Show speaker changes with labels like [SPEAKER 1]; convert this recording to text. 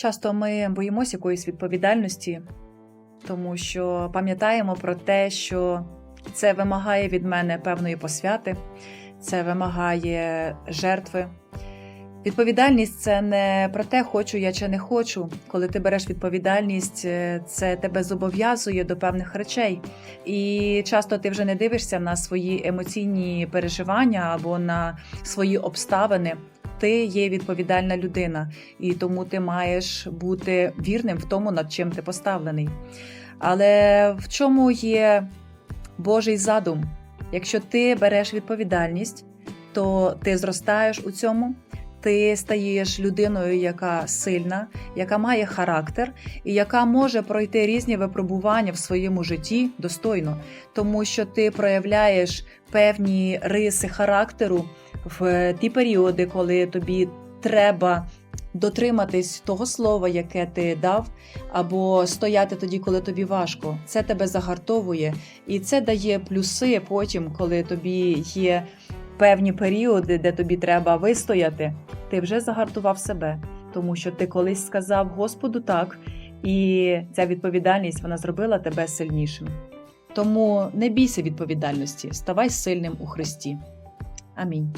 [SPEAKER 1] Часто ми боїмося якоїсь відповідальності, тому що пам'ятаємо про те, що це вимагає від мене певної посвяти, це вимагає жертви. Відповідальність це не про те, хочу я чи не хочу. Коли ти береш відповідальність, е, це тебе зобов'язує до певних речей. І часто ти вже не дивишся на свої емоційні переживання або на свої обставини. Ти є відповідальна людина, і тому ти маєш бути вірним в тому, над чим ти поставлений. Але в чому є Божий задум? Якщо ти береш відповідальність, то ти зростаєш у цьому, ти стаєш людиною, яка сильна, яка має характер і яка може пройти різні випробування в своєму житті достойно, тому що ти проявляєш певні риси характеру в ті періоди, коли тобі треба дотриматись того слова, яке ти дав, або стояти тоді, коли тобі важко. Це тебе загартовує, і це дає плюси потім, коли тобі є певні періоди, де тобі треба вистояти. Ти вже загартував себе, тому що ти колись сказав Господу так, і ця відповідальність вона зробила тебе сильнішим. Тому не бійся відповідальності, ставай сильним у Христі. Амінь.